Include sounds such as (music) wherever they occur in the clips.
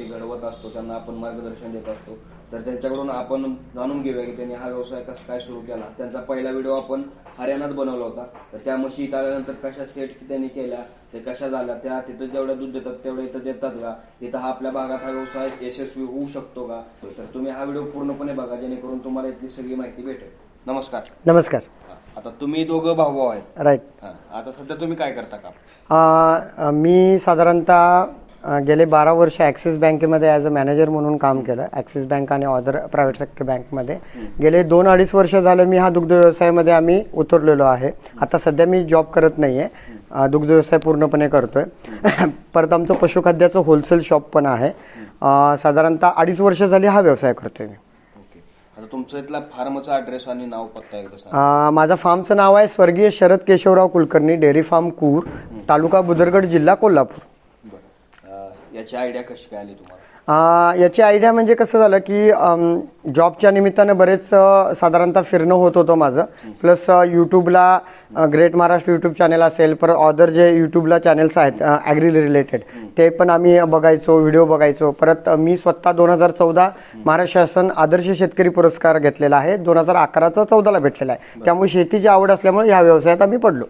ते घडवत असतो त्यांना आपण मार्गदर्शन देत असतो. तर त्यांच्याकडून आपण जाणून घेऊया की त्यांनी हा व्यवसाय कसा काय सुरू केला. त्यांचा पहिला व्हिडिओ आपण हरियाणात बनवला होता. तर त्या म्हशी इथं आल्यानंतर कशा सेट त्यांनी केल्या ते कशा झाल्या त्या तिथं जेवढ्या दूध देतात तेवढ्या इथं देतात का? इथं हा आपल्या भागात हा व्यवसाय यशस्वी होऊ शकतो का? तर तुम्ही हा व्हिडिओ पूर्णपणे बघा जेणेकरून तुम्हाला इथली सगळी माहिती भेटेल. नमस्कार. नमस्कार. आता तुम्ही दोघं भाऊ भाऊ आहेत राईट. आता सध्या तुम्ही काय करता का मी साधारणतः गेले बारा वर्ष ॲक्सिस बँकेमध्ये ॲज अ मॅनेजर म्हणून काम केलं ॲक्सिस बँक आणि अदर प्रायव्हेट सेक्टर बँकमध्ये. गेले दोन अडीच वर्ष झालं मी हा दुग्ध व्यवसायामध्ये आम्ही उतरलेलो आहे. आता सध्या मी जॉब करत नाही आहे दुग्ध व्यवसाय पूर्णपणे करतोय. (coughs) परत आमचं पशुखाद्याचं होलसेल शॉप पण आहे. साधारणतः अडीच वर्ष झाली हा व्यवसाय करतोय मी. तुमचं इथला फार्मचा ॲड्रेस आणि नाव पत्ता एकदा सांगा. अ, माझा फार्मचं नाव आहे स्वर्गीय शरद केशवराव कुलकर्णी डेअरी फार्म कूर तालुका बुदरगड जिल्हा कोल्हापूर. याची आयडिया कशी काय आली तुम्हाला? अ, याची आयडिया म्हणजे कसं झालं की अम, जॉबच्या निमित्तानं बरेच अ, साधारणतः फिरणं होत होतं माझं. प्लस अ, यूट्यूबला अ, ग्रेट महाराष्ट्र यूट्यूब चॅनल असेल परत अदर जे यूट्यूबला चॅनल्स आहेत ॲग्री रिलेटेड ते पण आम्ही बघायचो व्हिडिओ बघायचो. परत अ, मी स्वतः दोन हजार चौदा महाराष्ट्र शासन आदर्श शेतकरी पुरस्कार घेतलेला आहे. दोन हजार अकराचा चौदाला भेटलेला आहे. त्यामुळे शेतीची आवड असल्यामुळे ह्या व्यवसायात आम्ही पडलो.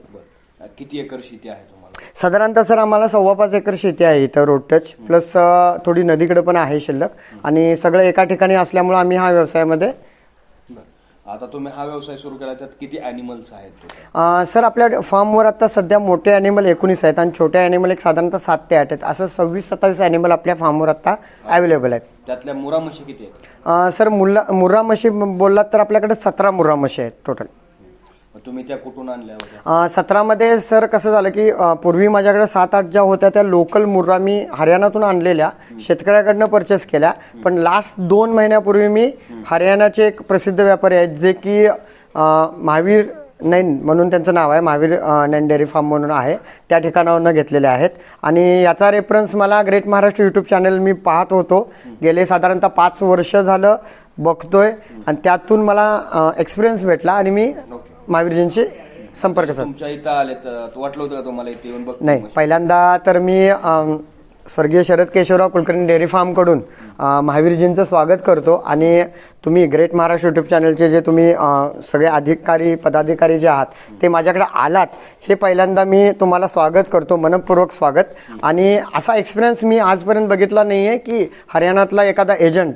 अं, किती एकर शेती आहे तुम्हाला साधारणतः सर आम्हाला सव्वा पाच एकर शेती आहे इथं रोड टच प्लस थोडी नदीकडे पण आहे शिल्लक. आणि सगळं एका ठिकाणी असल्यामुळे आम्ही हा व्यवसायामध्ये आता तुम्ही हा व्यवसाय सुरू केला त्यात किती ॲनिमल्स आहेत सर आपल्या फार्मवर आता सध्या मोठे ॲनिमल एकोणीस आहेत आणि छोटे ॲनिमल एक साधारणतः सात ते आठ आहेत. असं सव्वीस सत्तावीस ॲनिमल आपल्या फार्मवर आता अवेलेबल आहेत. त्यातल्या मुरा म्हशी किती आहेत? सर मुल्ला मुर्रा म्हशी बोललात तर आपल्याकडे सतरा मुर्रा म्हशी आहेत टोटल तुम्ही त्या कुठून आणल्या होत्या? सतरामध्ये सर कसं झालं की पूर्वी माझ्याकडे सात आठ ज्या होत्या त्या लोकल मुर्रा मी हरियाणातून आणलेल्या शेतकऱ्याकडनं परचेस केल्या. पण लास्ट दोन महिन्यापूर्वी मी हरियाणाचे एक प्रसिद्ध व्यापारी आहेत जे की महावीर नैन म्हणून त्यांचं नाव आहे महावीर नैन डेअरी फार्म म्हणून आहे. त्या ठिकाणावरून घेतलेले आहेत. आणि याचा रेफरन्स मला ग्रेट महाराष्ट्र यूट्यूब चॅनल मी पाहत होतो. गेले साधारणतः पाच वर्ष झालं बघतोय. आणि त्यातून मला एक्सपिरियन्स भेटला आणि मी महावीरजींशी संपर्क साधला तुमच्या इथं आले तर वाटलं होतं का तुम्हाला इथे येऊन बघ नाही पहिल्यांदा तर मी स्वर्गीय शरद केशवराव कुलकर्णी डेअरी फार्मकडून महावीरजींचं स्वागत करतो. आणि तुम्ही ग्रेट महाराष्ट्र यूट्यूब चॅनलचे जे तुम्ही सगळे अधिकारी पदाधिकारी जे आहात ते माझ्याकडे आलात हे पहिल्यांदा मी तुम्हाला स्वागत करतो मनपूर्वक स्वागत. आणि असा एक्सपिरियन्स मी आजपर्यंत बघितला नाही आहे की हरियाणातला एखादा एजंट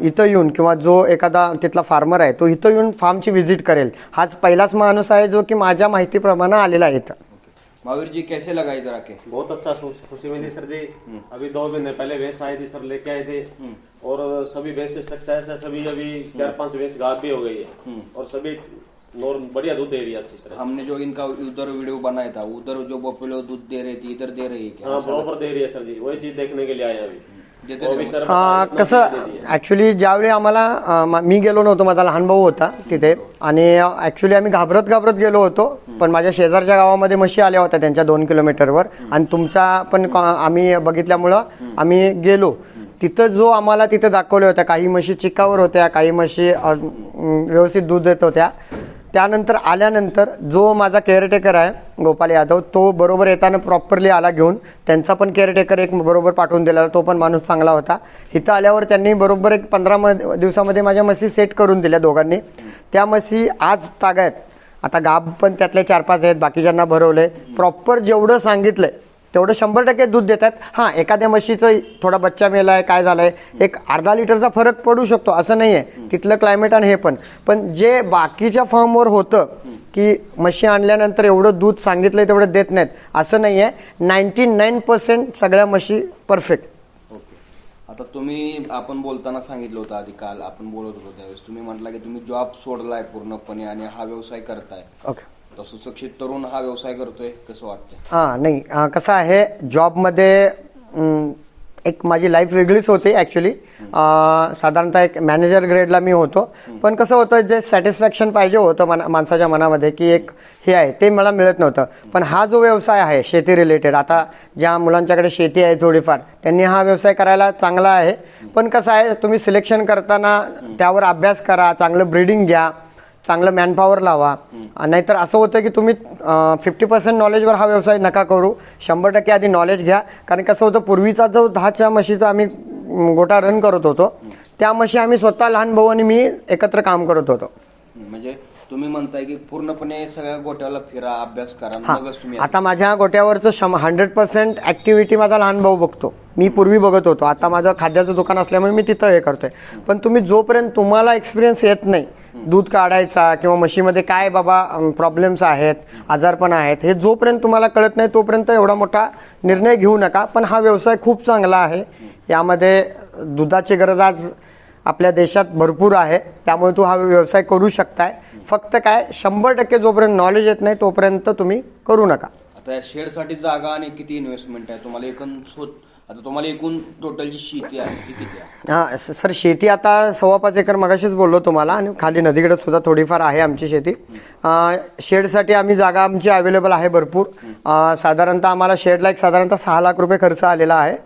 इथं येऊन किंवा जो एखादा तिथला फार्मर आहे तो इथं येऊन फार्मची व्हिजिट करेल. हाच पहिलाच माणूस आहे जो की माझ्या माहितीप्रमाणे आलेला आहे इथं. महावीर जी कैसे लगा इधर आके? बहुत अच्छा खुशी मिली सर जी। अभी दो महीने पहले भैंस आए थी सर लेके आए थे। और सभी भैंस सक्सेस है सभी अभी चार पाँच भैंस गाप भी हो गई है। और सभी नॉर्म बढ़िया दूध दे रही है अच्छी तरह हमने जो इनका उधर वीडियो बनाया था उधर जो बफेलो दूध दे रही थी इधर दे रही है हाँ बराबर दे रही है सर जी वही चीज़ देखने के लिए आया अभी। कसं। ऍक्च्युली ज्यावेळी आम्हाला मा- गेलो नव्हतो माझा लहान भाऊ होता तिथे. आणि ऍक्च्युली आम्ही घाबरत घाबरत गेलो होतो पण माझ्या शेजारच्या गावामध्ये म्हशी आल्या होत्या त्यांच्या दोन किलोमीटरवर. आणि तुमचा पण कॉ- आम्ही बघितल्यामुळं आम्ही गेलो. तिथं जो आम्हाला तिथे दाखवल्या होत्या काही म्हशी चिकावर होत्या काही म्हशी व्यवस्थित दूध देत होत्या. त्यानंतर आल्यानंतर जो माझा केअरटेकर आहे गोपाल यादव तो बरोबर येताना प्रॉपरली आला घेऊन त्यांचा पण केअरटेकर एक बरोबर पाठवून दिला तो पण माणूस चांगला होता. इथं आल्यावर त्यांनी बरोबर एक पंधरा म दिवसामध्ये माझ्या म्हशी सेट करून दिल्या दोघांनी. त्या म्हशी आज तागायत आता गाब पण त्यातले चार पाच आहेत बाकीच्यांना भरवलंय. प्रॉपर जेवढं सांगितलंय तेवढं शंभर टक्के दूध देतात. हां एखाद्या म्हशीचं थोडा बच्चा मेलाय काय झालंय एक अर्धा लिटरचा फरक पडू शकतो असं नाही आहे तिथलं क्लायमेट आणि हे पण. पण जे बाकीच्या फॉर्मवर होतं की म्हशी आणल्यानंतर एवढं दूध सांगितलंय तेवढं देत नाहीत असं नाही आहे नाईन्टी नाईन पर्सेंट सगळ्या म्हशी परफेक्ट ओके. आता तुम्ही आपण बोलताना सांगितलं होतं आधी काल आपण बोलत होतो त्यावेळेस. तुम्ही म्हटला की तुम्ही जॉब सोडलाय पूर्णपणे आणि हा व्यवसाय करताय. ओके तर सुशिक्षित तरुण हा व्यवसाय करतोय कसं वाटतंय? हां नाही अं, कसं आहे जॉबमध्ये अं, एक माझी लाईफ वेगळीच होती ॲक्च्युली साधारणतः एक मॅनेजर ग्रेडला मी होतो. पण कसं होतं जे सॅटिस्फॅक्शन पाहिजे होतं मना माणसाच्या मनामध्ये की एक हे आहे ते मला मिळत नव्हतं. पण हा जो व्यवसाय आहे शेती रिलेटेड आता ज्या मुलांच्याकडे शेती आहे थोडीफार त्यांनी हा व्यवसाय करायला चांगला आहे. पण कसं आहे तुम्ही सिलेक्शन करताना त्यावर अभ्यास करा चांगलं ब्रीडिंग घ्या. चांगलं मॅनपॉवर लावा. नाहीतर असं होतं की तुम्ही फिफ्टी पर्सेंट नॉलेजवर हा व्यवसाय नका करू. शंभर टक्के आधी नॉलेज घ्या. कारण कसं होतं पूर्वीचा जो दहाच्या म्हशीचा आम्ही गोटा रन करत होतो त्या म्हशी आम्ही स्वतः लहान भाऊ आणि मी एकत्र काम करत होतो. म्हणजे तुम्ही म्हणताय की पूर्णपणे सगळ्या गोट्याला फिरा अभ्यास करा तुम्ही आता माझ्या गोट्यावरचं हंड्रेड पर्सेंट ऍक्टिव्हिटी माझा लहान भाऊ बघतो. मी पूर्वी बघत होतो. आता माझं खाद्याचं दुकान असल्यामुळे मी तिथं हे करतोय. पण तुम्ही जोपर्यंत तुम्हाला एक्सपिरियन्स येत नाही दूध काढायचा किंवा म्हशीमध्ये काय बाबा प्रॉब्लेम्स आहेत आजारपण आहेत हे जोपर्यंत तुम्हाला कळत नाही तोपर्यंत एवढा मोठा निर्णय घेऊ नका. पण हा व्यवसाय खूप चांगला आहे. यामध्ये दुधाची गरज आज आपल्या देशात भरपूर आहे. त्यामुळे तू हा व्यवसाय करू शकताय. फक्त काय शंभर टक्के जोपर्यंत नॉलेज येत नाही तोपर्यंत तुम्ही करू नका. आता शेडसाठी जागा आणि किती इन्व्हेस्टमेंट आहे? तुम्हाला एकूण आता तुम्हाला एकूण टोटल जी शेती आहे ती किती आहे? हा स- सर शेती आता सव्वा पाच एकर मगाशीच बोललो तुम्हाला आणि खाली नदीकडे सुद्धा थोडीफार आहे आमची शेती. अं, शेडसाठी आम्ही जागा आमची अवेलेबल आहे भरपूर. अं, साधारणतः आम्हाला शेडला एक साधारणतः सहा लाख रुपये खर्च आलेला आहे.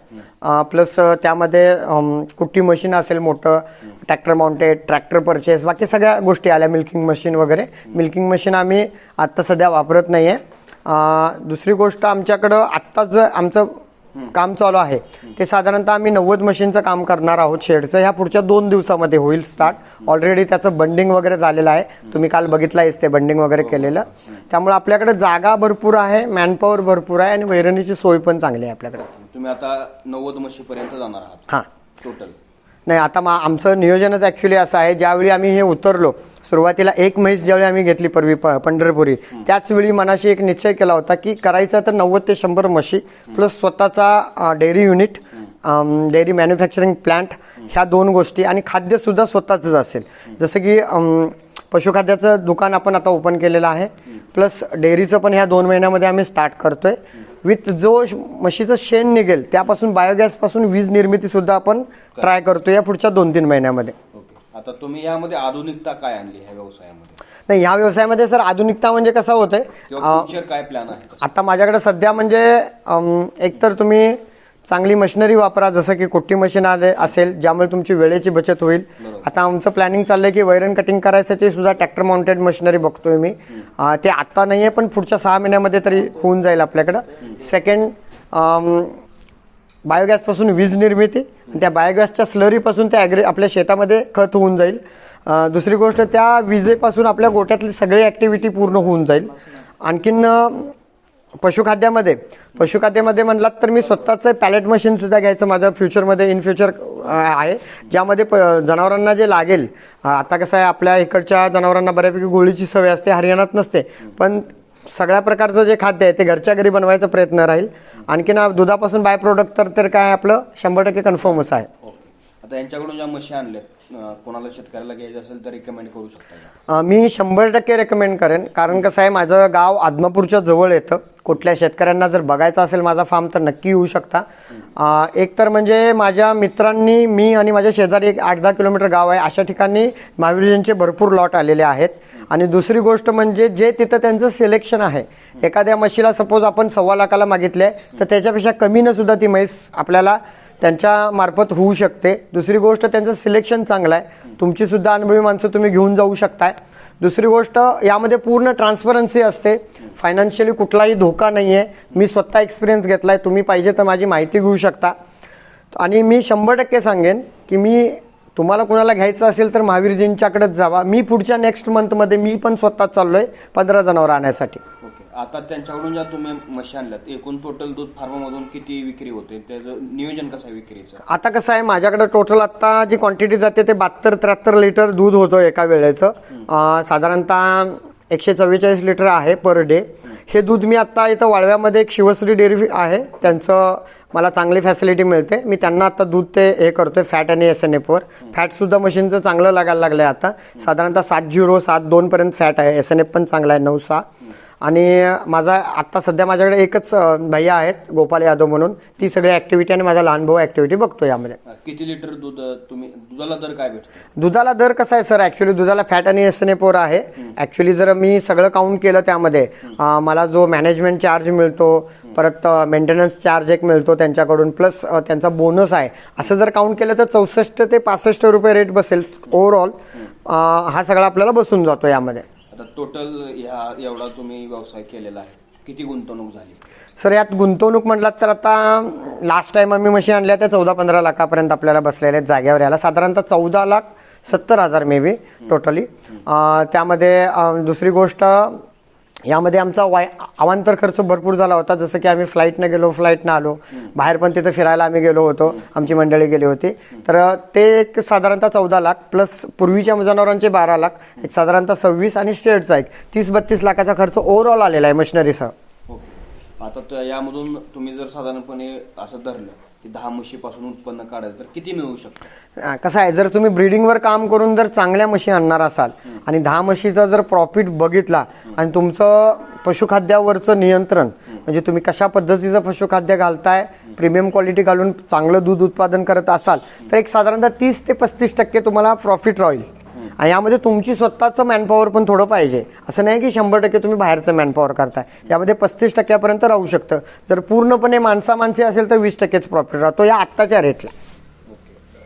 प्लस त्यामध्ये अं, कुट्टी मशीन असेल मोठं ट्रॅक्टर माउंटेड ट्रॅक्टर परचेस बाकी सगळ्या गोष्टी आल्या मिल्किंग मशीन वगैरे. मिल्किंग मशीन आम्ही आत्ता सध्या वापरत नाही आहे दुसरी गोष्ट आमच्याकडं आत्ताच आमचं काम चालू आहे. ते साधारणतः आम्ही नव्वद मशीनचं काम करणार आहोत शेडचं. ह्या पुढच्या दोन दिवसामध्ये होईल स्टार्ट ऑलरेडी त्याचं बंडिंग वगैरे झालेलं आहे. तुम्ही काल बघितलं ते बंडिंग वगैरे केलेलं. त्यामुळे आपल्याकडे जागा भरपूर आहे मॅनपॉवर भरपूर आहे आणि वैरणीची सोय पण चांगली आहे आपल्याकडे. तुम्ही आता नव्वद म्हशीपर्यंत जाणार आहात. हां. टोटल नाही आता मा आमचं नियोजनच ॲक्च्युली असं आहे. ज्यावेळी आम्ही हे उतरलो सुरुवातीला एक म्हैस ज्यावेळी आम्ही घेतली पूर्वी प पंढरपुरी त्याच वेळी मनाशी एक निश्चय केला होता की करायचं तर नव्वद ते शंभर म्हशी प्लस स्वतःचा dairy unit dairy manufacturing plant ह्या दोन गोष्टी आणि खाद्य सुद्धा स्वतःच असेल जसं की पशुखाद्याचं दुकान आपण आता ओपन केलेलं आहे प्लस डेअरीचं पण ह्या दोन महिन्यामध्ये आम्ही स्टार्ट करतोय. विथ जो म्हशीचं शेण निघेल त्यापासून बायोगॅसपासून वीज निर्मिती सुद्धा आपण ट्राय करतो या पुढच्या दोन तीन महिन्यामध्ये आता तुम्ही यामध्ये आधुनिकता काय आणली ह्या व्यवसायामध्ये? नाही ह्या व्यवसायामध्ये सर आधुनिकता म्हणजे कसं होतंय काय प्लॅन आहे? आता माझ्याकडे सध्या म्हणजे एकतर तुम्ही चांगली मशिनरी वापरा जसं की कुट्टी मशीन आले असेल ज्यामुळे तुमची वेळेची बचत होईल. आता आमचं प्लॅनिंग चाललंय की वैरण कटिंग करायसाठी सुद्धा ट्रॅक्टर माउंटेड मशिनरी बघतोय मी. ते आत्ता नाही आहे पण पुढच्या सहा महिन्यामध्ये तरी होऊन जाईल आपल्याकडं. सेकंड बायोगॅसपासून वीज निर्मिती त्या बायोगॅसच्या स्लरीपासून त्या ॲग्री आपल्या शेतामध्ये खत होऊन जाईल. दुसरी गोष्ट त्या विजेपासून आपल्या गोट्यातली सगळी ॲक्टिव्हिटी पूर्ण होऊन जाईल. आणखीन पशुखाद्यामध्ये. पशुखाद्यामध्ये म्हणलात तर मी स्वतःचं पॅलेट मशीन सुद्धा घ्यायचं. माझं फ्युचरमध्ये इन फ्युचर आहे. ज्यामध्ये प जनावरांना जे लागेल आता कसं आहे आपल्या इकडच्या जनावरांना बऱ्यापैकी गोळीची सवय असते हरियाणात नसते. पण सगळ्या प्रकारचं जे खाद्य आहे ते घरच्या घरी बनवायचा प्रयत्न राहील. आणखीन दुधापासून बाय प्रोडक्ट तर तर काय आपलं शंभर टक्के कन्फर्मच आहे. आता यांच्याकडून ज्या मशी आणल्यात कोणाला शेतकऱ्याला घ्यायचं असेल तर रिकमेंड करू शकता मी शंभर टक्के रेकमेंड करेन. कारण कसं आहे माझं गाव आदमापूरच्या जवळ येतं. कुठल्या शेतकऱ्यांना जर बघायचं असेल माझा फार्म तर नक्की येऊ शकता. एक तर म्हणजे माझ्या मित्रांनी मी आणि माझ्या शेजारी एक आठ दहा किलोमीटर गाव आहे. अशा ठिकाणी महावीरजींचे भरपूर लॉट आलेले आहेत. आणि दुसरी गोष्ट म्हणजे जे तिथं त्यांचं सिलेक्शन आहे. एखाद्या म्हशीला सपोज आपण सव्वा लाखाला मागितले तर त्याच्यापेक्षा कमीनं सुद्धा ती म्हैस आपल्याला त्यांच्या मार्फत होऊ शकते. दुसरी गोष्ट त्यांचं सिलेक्शन चांगलं आहे. तुमची सुद्धा अनुभवी माणसं तुम्ही घेऊन जाऊ शकताय. दुसरी गोष्ट यामध्ये पूर्ण ट्रान्सपरन्सी असते. फायनान्शियली कुठलाही धोका नाही आहे मी स्वतः एक्सपिरियन्स घेतला आहे तुम्ही पाहिजे तर माझी माहिती घेऊ शकता. आणि मी शंभर टक्के सांगेन की मी तुम्हाला कुणाला घ्यायचं असेल तर महावीरजींच्याकडेच जावा. मी पुढच्या नेक्स्ट मंथमध्ये मी पण स्वतः चाललोय पंधरा जनावर आणण्यासाठी आता त्यांच्याकडून ज्या तुम्ही म्हशी आणल्यात एकूण टोटल दूध फार्मामधून किती विक्री होते? त्याचं नियोजन कसं आहे विक्रीचं? आता कसं आहे माझ्याकडे टोटल आता जी क्वांटिटी जाते ते बहात्तर त्र्याहत्तर लिटर दूध होतं एका वेळेचं. अं, साधारणतः एकशे चव्वेचाळीस लिटर आहे पर डे हे दूध मी आता इथं वाळव्यामध्ये एक शिवश्री डेअरी आहे. त्यांचं मला चांगली फॅसिलिटी मिळते. मी त्यांना आता दूध ते हे करतोय फॅट आणि एस एन एफवर फॅटसुद्धा मशीनचं चांगलं लागायला लागलं आहे आता साधारणतः सात झिरो सात दोनपर्यंत फॅट आहे. एस एन एफ पण चांगला आहे नऊ सहा. आणि माझा आत्ता सध्या माझ्याकडे एकच भैया आहेत गोपाल यादव म्हणून. ती सगळी ॲक्टिव्हिटी आणि माझा लहान भाऊ ॲक्टिव्हिटी बघतो यामध्ये. किती लिटर दूध तुम्ही दुधाला दर काय भेटतो? दुधाला दर कसा आहे सर? ऍक्च्युली दुधाला फॅट आणि एस एन एफवर आहे. ऍक्च्युली जर मी सगळं काउंट केलं त्यामध्ये मला जो मॅनेजमेंट चार्ज मिळतो परत मेंटेनन्स चार्ज एक मिळतो त्यांच्याकडून प्लस त्यांचा बोनस आहे. असं जर काउंट केलं तर चौसष्ट ते पासष्ट रुपये रेट बसेल ओव्हरऑल हा सगळा आपल्याला बसून जातो यामध्ये. आता टोटल ह्या एवढा तुम्ही व्यवसाय केलेला आहे. किती गुंतवणूक झाली? सर यात गुंतवणूक म्हटलात तर आता लास्ट टाइम आम्ही मशीन आणल्या त्या चौदा पंधरा लाखापर्यंत आपल्याला बसलेल्या आहेत जाग्यावर याला साधारणतः चौदा लाख सत्तर हजार मे बी टोटली त्यामध्ये अं, दुसरी गोष्ट यामध्ये आमचा वाय अवांतर खर्च भरपूर झाला होता. जसं की आम्ही फ्लाईटनं गेलो फ्लाईटनं आलो. बाहेर पण तिथं फिरायला आम्ही गेलो होतो. आमची मंडळी गेली होती. तर ते एक साधारणतः चौदा लाख प्लस पूर्वीच्या जनावरांचे बारा लाख. एक साधारणतः सव्वीस आणि स्टेटचा एक तीस बत्तीस लाखाचा खर्च ओव्हरऑल आलेला आहे मशिनरीसह. आता यामधून तुम्ही जर साधारणपणे असं धरलं की दहा म्हशीपासून उत्पन्न काढायचं तर किती मिळू शकतं? कसं आहे जर तुम्ही ब्रीडिंगवर काम करून जर चांगल्या म्हशी आणणार असाल आणि दहा म्हशीचा जर प्रॉफिट बघितला आणि तुमचं पशुखाद्यावरचं नियंत्रण म्हणजे तुम्ही कशा पद्धतीचं पशुखाद्य घालताय प्रीमियम क्वालिटी घालून चांगलं दूध उत्पादन करत असाल तर एक साधारणतः तीस ते पस्तीस टक्के तुम्हाला प्रॉफिट राहील. आणि यामध्ये तुमची स्वतःचं मॅनपॉवर पण थोडं पाहिजे. असं नाही की शंभर टक्के तुम्ही बाहेरचं मॅनपॉवर करताय. यामध्ये पस्तीस टक्क्यापर्यंत राहू शकतं. जर पूर्णपणे माणसा माणसे असेल तर वीस टक्केच प्रॉफिट राहतो. या आत्ताच्या रेटला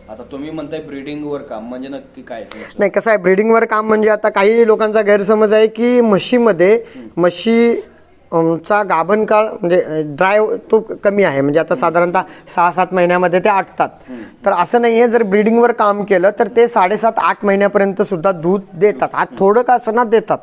आता तुम्ही म्हणताय ब्रीडिंगवर काम म्हणजे नक्की काय? नाही कसं आहे ब्रीडिंगवर काम म्हणजे आता काही लोकांचा गैरसमज आहे की म्हशीमध्ये म्हशी चा गाभण काळ म्हणजे ड्राय तो कमी आहे. म्हणजे आता साधारणतः सहा सात महिन्यामध्ये ते आटतात. तर असं नाही आहे जर ब्रीडिंगवर काम केलं तर ते साडेसात आठ महिन्यापर्यंत सुद्धा दूध देतात. आज थोडं का असं देतात.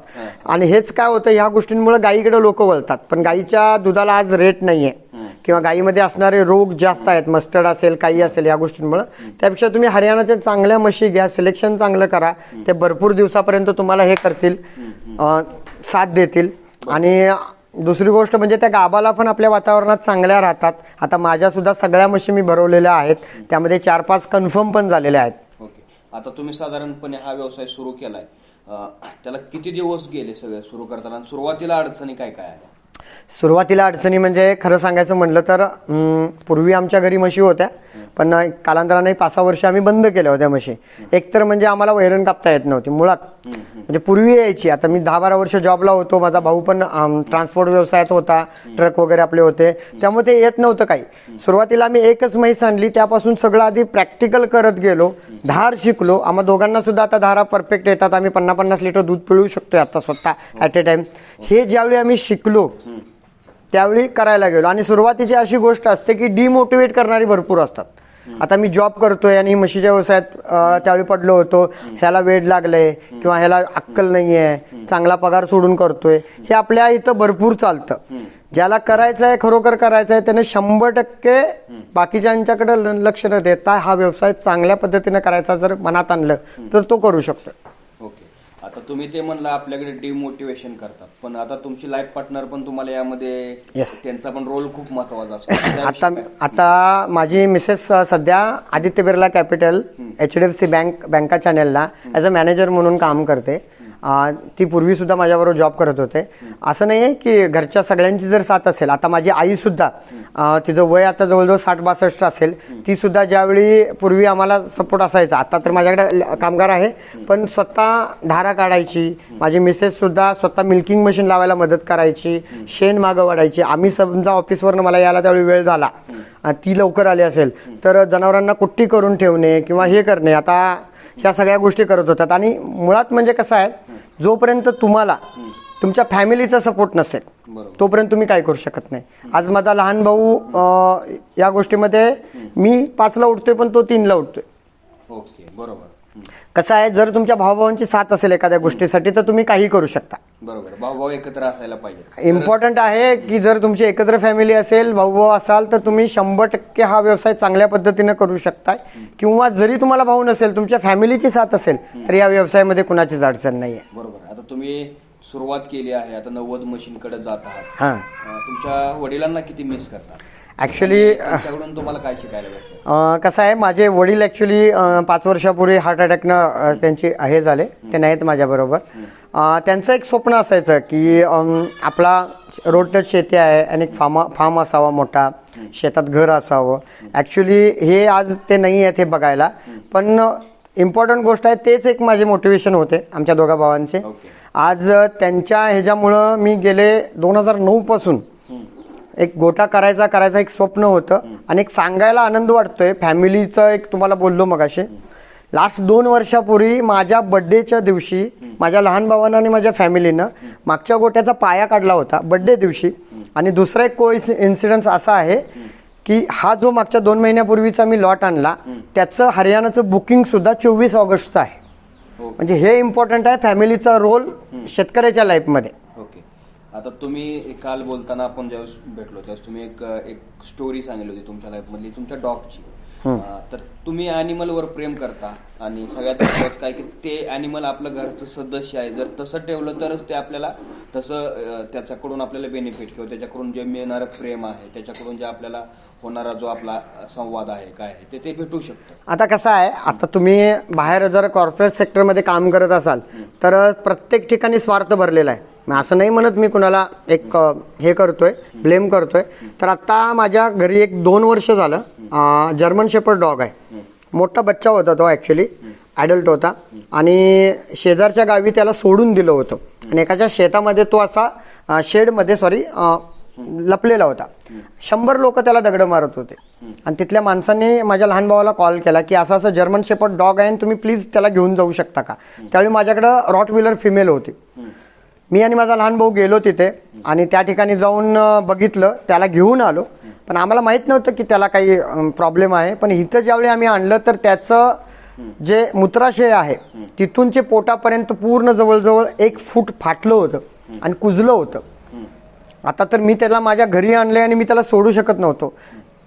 आणि हेच काय होतं ह्या गोष्टींमुळे गायीकडे लोक वळतात. पण गायीच्या दुधाला आज रेट नाही आहे किंवा गायीमध्ये असणारे रोग जास्त आहेत मस्टर्ड असेल काही असेल या गोष्टींमुळे. त्यापेक्षा तुम्ही हरियाणाच्या चांगल्या म्हशी घ्या सिलेक्शन चांगलं करा. ते भरपूर दिवसापर्यंत तुम्हाला हे करतील. साथ देतील. आणि दुसरी गोष्ट म्हणजे त्या गाबाला पण आपल्या वातावरणात चांगल्या राहतात. आता माझ्या सुद्धा सगळ्या म्हशी मी भरवलेल्या आहेत. त्यामध्ये चार पाच कन्फर्म पण झालेल्या आहेत. ओके. आता तुम्ही साधारणपणे हा व्यवसाय सुरू केलाय. अं, त्याला किती दिवस गेले सगळे सुरू करताना? आणि सुरुवातीला अडचणी काय काय आल्या? सुरुवातीला अडचणी म्हणजे खरं सांगायचं म्हटलं तर पूर्वी आमच्या घरी म्हशी होत्या पण कालांतराने पाच सहा वर्ष आम्ही बंद केल्या होत्या म्हशी. एक तर म्हणजे आम्हाला वैरण कापता येत नव्हती मुळात. म्हणजे पूर्वी यायची आता मी दहा बारा वर्ष जॉबला होतो माझा भाऊ पण ट्रान्सपोर्ट व्यवसायात होता ट्रक वगैरे आपले होते त्यामुळे ते येत नव्हतं काही. सुरुवातीला आम्ही एकच म्हैस आणली त्यापासून सगळं आधी प्रॅक्टिकल करत गेलो धार शिकलो. आम्हा दोघांना सुद्धा आता धारा परफेक्ट येतात आम्ही पन्नास पन्नास लिटर दूध पिळू शकतो आता स्वतः ॲट ए टाइम हे ज्यावेळी आम्ही शिकलो त्यावेळी करायला गेलो. आणि सुरुवातीची अशी गोष्ट असते की डिमोटिवेट करणारी भरपूर असतात. आता मी जॉब करतोय आणि म्हशीच्या व्यवसायात त्यावेळी पडलो होतो. ह्याला वेळ लागलंय किंवा ह्याला अक्कल नाहीये. चांगला पगार सोडून करतोय. हे आपल्या इथं भरपूर चालतं. ज्याला करायचं आहे खरोखर करायचं आहे त्याने शंभर टक्के बाकीच्यांच्याकडे लक्ष न देता हा व्यवसाय चांगल्या पद्धतीने करायचा जर मनात आणलं तर तो करू शकतो. आता तुम्ही ते म्हणलं आपल्याकडे डिमोटिवेशन करतात. पण आता तुमची लाईफ पार्टनर पण तुम्हाला यामध्ये Yes. त्यांचा पण रोल खूप महत्त्वाचा असतो. (coughs) त्याविषयी आता काय? आता माझी मिसेस सध्या Aditya Birla capital H D F C bank बँका चॅनेलला ॲज अ मॅनेजर म्हणून काम करते. ती पूर्वी सुद्धा माझ्याबरोबर जॉब करत होते. असं नाही आहे की घरच्या सगळ्यांची जर साथ असेल आता माझी आई सुद्धा तिचं वय आता जवळजवळ साठ बासष्ट असेल ती सुद्धा ज्यावेळी पूर्वी आम्हाला सपोर्ट असायचा आता तर माझ्याकडे ल- कामगार आहे पण स्वतः धारा काढायची माझी मिसेस सुद्धा स्वतः मिल्किंग मशीन लावायला मदत करायची शेण मागं वाढायची. आम्ही समजा ऑफिसवरनं मला यायला त्यावेळी वेळ झाला. ती लवकर आली असेल तर जनावरांना कुट्टी करून ठेवणे किंवा हे करणे. आता ह्या सगळ्या गोष्टी करत होतात. आणि मुळात म्हणजे कसं आहे जोपर्यंत तुम्हाला तुमच्या फॅमिलीचा सपोर्ट नसेल तोपर्यंत तुम्ही काय करू शकत नाही. आज माझा लहान भाऊ या गोष्टीमध्ये मी पाचला उठतोय पण तो तीनला उठतोय. ओके बरोबर. कसं आहे जर तुमच्या भावाभावांची साथ असेल एखाद्या गोष्टीसाठी तर तुम्ही काही करू शकता. बरोबर. भाऊ भाऊ एकत्र असायला पाहिजे इम्पॉर्टंट आहे की जर तुमची एकत्र फॅमिली असेल भाऊ भाऊ असाल तर तुम्ही शंभर टक्के हा व्यवसाय चांगल्या पद्धतीने करू शकताय. किंवा जरी तुम्हाला भाऊ नसेल तुमच्या फॅमिलीची साथ असेल तर या व्यवसायामध्ये कुणाचीच अडचण नाहीये. बरोबर. आता तुम्ही सुरुवात केली आहे. आता नव्वद मशीनकडे जात आहात. हां. तुमच्या वडिलांना किती मिस करतात ॲक्च्युली त्यांच्याकडून तुम्हाला काय शिकायला कसं आहे माझे वडील ॲक्च्युली पाच वर्षापूर्वी हार्ट अटॅकनं त्यांचे हे झाले. ते नाहीत माझ्याबरोबर. अ, त्यांचं एक स्वप्न असायचं की आपला रोड टच शेती आहे आणि एक फार्म फार्म असावा मोठा. शेतात घर असावं. ॲक्च्युली हे आज ते नाही आहेत हे बघायला. पण इम्पॉर्टंट गोष्ट आहे तेच एक माझे मोटिवेशन होते आमच्या दोघा भावांचे. ओके आज त्यांच्या ह्याच्यामुळं मी गेले दोन हजार नऊ पासून. एक गोटा करायचा करायचा एक स्वप्न होतं आणि एक सांगायला आनंद वाटतोय. फॅमिलीचं एक तुम्हाला बोललो मगाशी. लास्ट दोन वर्षापूर्वी माझ्या बड्डेच्या दिवशी माझ्या लहान भावानं आणि माझ्या फॅमिलीनं मागच्या गोट्याचा पाया काढला होता बड्डे दिवशी. आणि दुसरा एक को इन्सिडन्स असा आहे की हा जो मागच्या दोन महिन्यापूर्वीचा मी लॉट आणला त्याचं हरियाणाचं बुकिंग सुद्धा चोवीस ऑगस्टचं आहे. हो. म्हणजे हे इम्पॉर्टंट आहे फॅमिलीचा रोल शेतकऱ्याच्या लाईफमध्ये आता तुम्ही काल बोलताना आपण ज्यावेळेस भेटलो त्यावेळेस तुम्ही एक एक स्टोरी सांगितली होती तुमच्या लाईफ मधली तुमच्या डॉगची तर तुम्ही animal वर प्रेम करता आणि सगळ्यात काय की ते अॅनिमल आपलं घरचं सदस्य आहे. जर तसं ठेवलं तरच ते आपल्याला तसं त्याच्याकडून आपल्याला बेनिफिट किंवा त्याच्याकडून जे मिळणारं प्रेम आहे त्याच्याकडून जे आपल्याला होणारा जो आपला संवाद आहे काय आहे ते ते भेटू शकतं. आता कसं आहे आता तुम्ही बाहेर जर कॉर्पोरेट सेक्टरमध्ये काम करत असाल तर प्रत्येक ठिकाणी स्वार्थ भरलेला आहे. असं नाही म्हणत मी कुणाला एक हे करतोय ब्लेम करतोय. तर आता माझ्या घरी एक दोन वर्ष झालं जर्मन शेपर्ड डॉग आहे. मोठा बच्चा होता तो ॲक्च्युली ॲडल्ट होता. आणि शेजारच्या गावी त्याला सोडून दिलं होतं. आणि एकाच्या शेतामध्ये तो असा शेडमध्ये सॉरी लपलेला होता. शंभर लोक त्याला दगड मारत होते. आणि तिथल्या माणसांनी माझ्या लहान भावाला कॉल केला की असं असं जर्मन शेपर्ड डॉग आहे आणि तुम्ही प्लीज त्याला घेऊन जाऊ शकता का? त्यावेळी माझ्याकडं रॉट व्हीलर फिमेल होती. मी आणि माझा लहान भाऊ गेलो तिथे आणि त्या ठिकाणी जाऊन बघितलं. त्याला घेऊन आलो. पण आम्हाला माहीत नव्हतं की त्याला काही प्रॉब्लेम आहे. पण इथं ज्यावेळी आम्ही आणलं तर त्याचं जे मूत्राशय आहे तिथूनचे पोटापर्यंत पूर्ण जवळजवळ एक फूट फाटलं होतं आणि कुजलं होतं. आता तर मी त्याला माझ्या घरी आणले आणि मी त्याला सोडू शकत नव्हतो.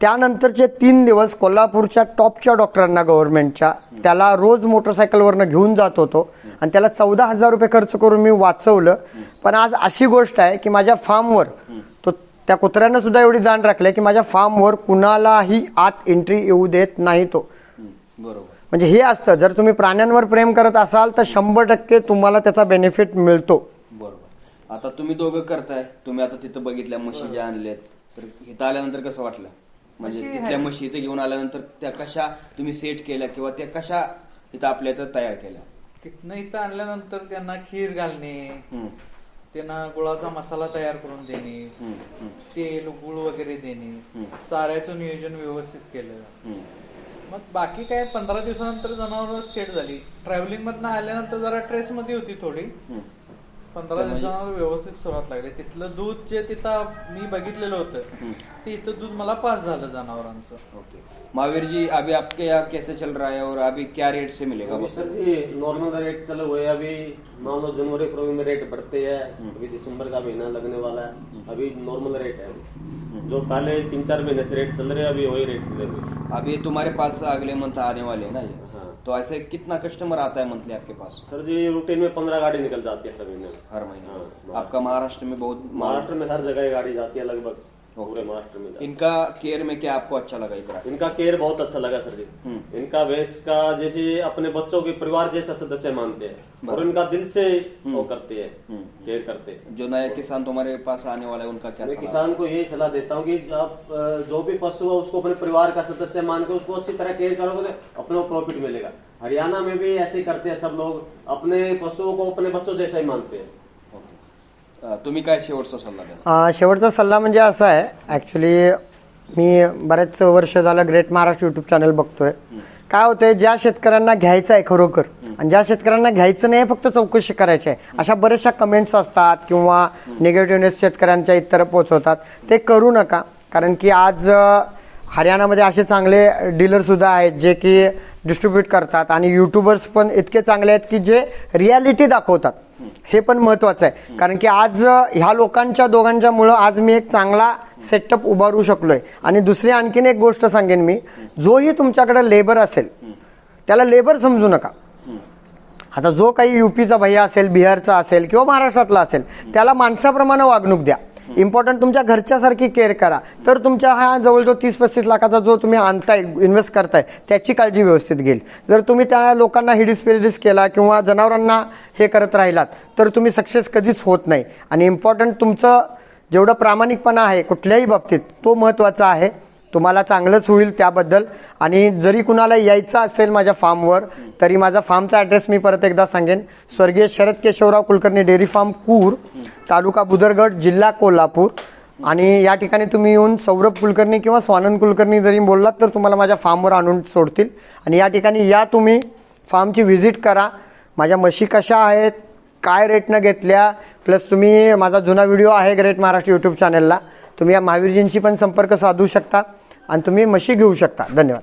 त्यानंतरचे तीन दिवस कोल्हापूरच्या टॉपच्या डॉक्टरांना गव्हर्नमेंटच्या त्याला रोज मोटरसायकलवरनं घेऊन जात होतो. आणि त्याला चौदा हजार रुपये खर्च करून मी वाचवलं. पण आज अशी गोष्ट आहे की माझ्या फार्मवर तो त्या कुत्र्यानं सुद्धा एवढी जाण राखली की माझ्या फार्मवर कुणालाही आत एंट्री येऊ देत नाही तो. बरोबर. म्हणजे हे असतं जर तुम्ही प्राण्यांवर प्रेम करत असाल तर शंभर टक्के तुम्हाला त्याचा बेनिफिट मिळतो. बरोबर. आता तुम्ही दोघं करताय तुम्ही आता तिथं बघितल्या म्हशी ज्या आणल्यात तर इथं आल्यानंतर कसं वाटलं? म्हणजे तिथल्या म्हशी इथं घेऊन आल्यानंतर त्या कशा तुम्ही सेट केल्या किंवा त्या कशा इथं आपल्या इथं तयार केल्या? तिथनं इथं आणल्यानंतर त्यांना खीर घालणे त्यांना गुळाचा मसाला तयार करून देणे तेल गुळ वगैरे देणे. चाऱ्याचं नियोजन व्यवस्थित केलं. मग बाकी काय पंधरा दिवसानंतर जनावर सेट झाली. ट्रॅव्हलिंग मधनं आल्यानंतर जरा ट्रेस मध्ये होती थोडी. पंधरा म्हणजे- दिवसांवर व्यवस्थित सुरुवात लागली. तिथलं दूध जे तिथं मी बघितलेलं होतं ते इथं दूध मला पास झालं जनावरांचं. ओके. महावीर जी अभी आपके यहाँ कैसे चल रहा है और अभी क्या रेट से मिलेगा? अभी सर जी नॉर्मल रेट चले हुए अभी। मान लो जनवरी फरवरी में रेट बढ़ते हैं। अभी दिसंबर का महीना लगने वाला है। अभी नॉर्मल रेट है। जो पहले तीन चार महीने से रेट चल रहे हैं अभी वही रेट चल रहे अभी तुम्हारे पास अगले मंथ आने वाले है ना ये? हाँ। तो ऐसे कितना कस्टमर आता है मंथली आपके पास? सर जी रूटीन में पंद्रह गाड़ी निकल जाती है हर महीने हर महीने हाँ, आपका महाराष्ट्र में बहुत महाराष्ट्र में हर जगह गाड़ी जाती है लगभग। पूरे महाराष्ट्र में इनका केयर में क्या आपको अच्छा लगा इधर है। इनका केयर बहुत अच्छा लगा सर जी। हम्म। इनका वेश का जैसे अपने बच्चों के परिवार जैसा सदस्य मानते हैं और इनका दिल से वो करते हैं हम्म। केयर करते हैं। जो नया किसान तुम्हारे पास आने वाला है उनका क्या मैं किसान को यही सलाह देता हूँ की आप जो भी पशु है उसको अपने परिवार का सदस्य मान के उसको अच्छी तरह केयर करोगे तो अपने प्रॉफिट मिलेगा। हरियाणा में भी ऐसे करते हैं सब लोग अपने पशुओं को अपने बच्चों जैसा ही मानते हैं। तुम्ही काय शेवटचा सल्ला द्या शेवटचा सल्ला म्हणजे असा आहे ॲक्च्युली मी बरेच वर्ष झालं ग्रेट महाराष्ट्र युट्यूब चॅनल बघतोय. काय होतंय ज्या शेतकऱ्यांना घ्यायचं आहे खरोखर आणि ज्या शेतकऱ्यांना घ्यायचं नाही फक्त चौकशी करायची आहे. अशा बऱ्याचशा कमेंट्स असतात किंवा निगेटिव्हनेस शेतकऱ्यांच्या इतर पोचवतात ते करू नका कारण की आज हरियाणामध्ये असे चांगले डीलरसुद्धा आहेत जे की डिस्ट्रीब्यूट करतात आणि युट्यूबर्स पण इतके चांगले आहेत की जे रियालिटी दाखवतात. हे पण महत्वाचं आहे. कारण की आज ह्या लोकांच्या दोघांच्यामुळं आज मी एक चांगला सेटअप उभारू शकलोय. आणि दुसरी आणखीन एक गोष्ट सांगेन मी. जोही तुमच्याकडे लेबर असेल त्याला लेबर समजू नका. आता जो काही युपीचा भैया असेल बिहारचा असेल किंवा महाराष्ट्रातला असेल त्याला माणसाप्रमाणे वागणूक द्या. इम्पॉर्टंट तुमच्या घरच्यासारखी केअर करा. तर तुमच्या हा जवळजवळ तीस पस्तीस लाखाचा जो तुम्ही आणताय इन्व्हेस्ट करताय त्याची काळजी व्यवस्थित घेईल. जर तुम्ही त्या लोकांना हिडीस पिरिडीस केला किंवा जनावरांना हे करत राहिलात तर तुम्ही सक्सेस कधीच होत नाही. आणि इम्पॉर्टंट तुमचं जेवढं प्रामाणिकपणा आहे कुठल्याही बाबतीत तो महत्त्वाचा आहे. तुम्हाला चांगलंच होईल त्याबद्दल. आणि जरी कुणाला यायचं असेल माझ्या फार्मवर तरी माझा फार्मचा ॲड्रेस मी परत एकदा सांगेन. स्वर्गीय शरद केशवराव कुलकर्णी डेअरी फार्म कूर तालुका बुदरगड जिल्हा कोल्हापूर. आणि या ठिकाणी तुम्ही येऊन सौरभ कुलकर्णी किंवा स्वानंद कुलकर्णी जरी बोललात तर तुम्हाला माझ्या फार्मवर आणून सोडतील. आणि या ठिकाणी या तुम्ही फार्मची व्हिजिट करा. माझ्या म्हशी कशा आहेत काय रेटनं घेतल्या प्लस तुम्ही माझा जुना व्हिडिओ आहे ग्रेट महाराष्ट्र यूट्यूब चॅनलला. तुम्ही या महावीरजींशी पण संपर्क साधू शकता. आणि तुम्ही म्हशी घेऊ शकता. धन्यवाद.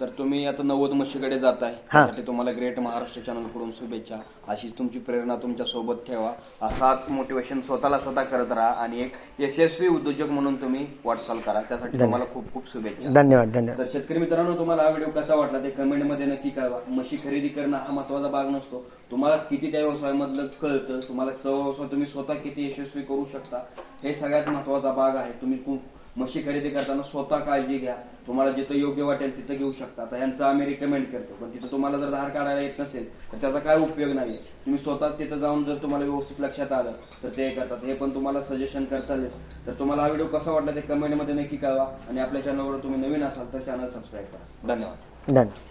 तर तुम्ही आता नव्वद म्हशीकडे जाताय. हा. त्यासाठी तुम्हाला ग्रेट महाराष्ट्र चॅनलकडून शुभेच्छा. अशीच तुमची प्रेरणा तुमच्यासोबत ठेवा. असाच मोटिवेशन स्वतःला स्वतः करत राहा आणि एक यशस्वी उद्योजक म्हणून तुम्ही वाटचाल करा. त्यासाठी तुम्हाला खूप खूप शुभेच्छा. धन्यवाद धन्यवाद. तर शेतकरी मित्रांनो तुम्हाला हा व्हिडिओ कसा वाटला ते कमेंटमध्ये नक्की कळवा. म्हशी खरेदी करणं हा महत्त्वाचा भाग नसतो. तुम्हाला किती त्या व्यवसायामधलं कळतं तुम्हाला तो व्यवसाय तुम्ही स्वतः किती यशस्वी करू शकता हे सगळ्यात महत्त्वाचा भाग आहे. तुम्ही खूप म्हशी खरेदी करताना स्वतः काळजी घ्या. तुम्हाला जिथं योग्य वाटेल तिथं घेऊ शकता. आता यांचं आम्ही रिकमेंड करतो. पण तिथं तुम्हाला जर धार काढायला येत नसेल तर त्याचा काय उपयोग नाही तुम्ही स्वतः तिथं जाऊन जर तुम्हाला व्यवस्थित लक्षात आलं तर ते करतात. हे पण तुम्हाला सजेशन करतालच. तर तुम्हाला हा व्हिडिओ कसा वाटला ते कमेंटमध्ये नक्की कळवा. आणि आपल्या चॅनलवर तुम्ही नवीन असाल तर चॅनल सबस्क्राईब करा. धन्यवाद. धन्यवाद.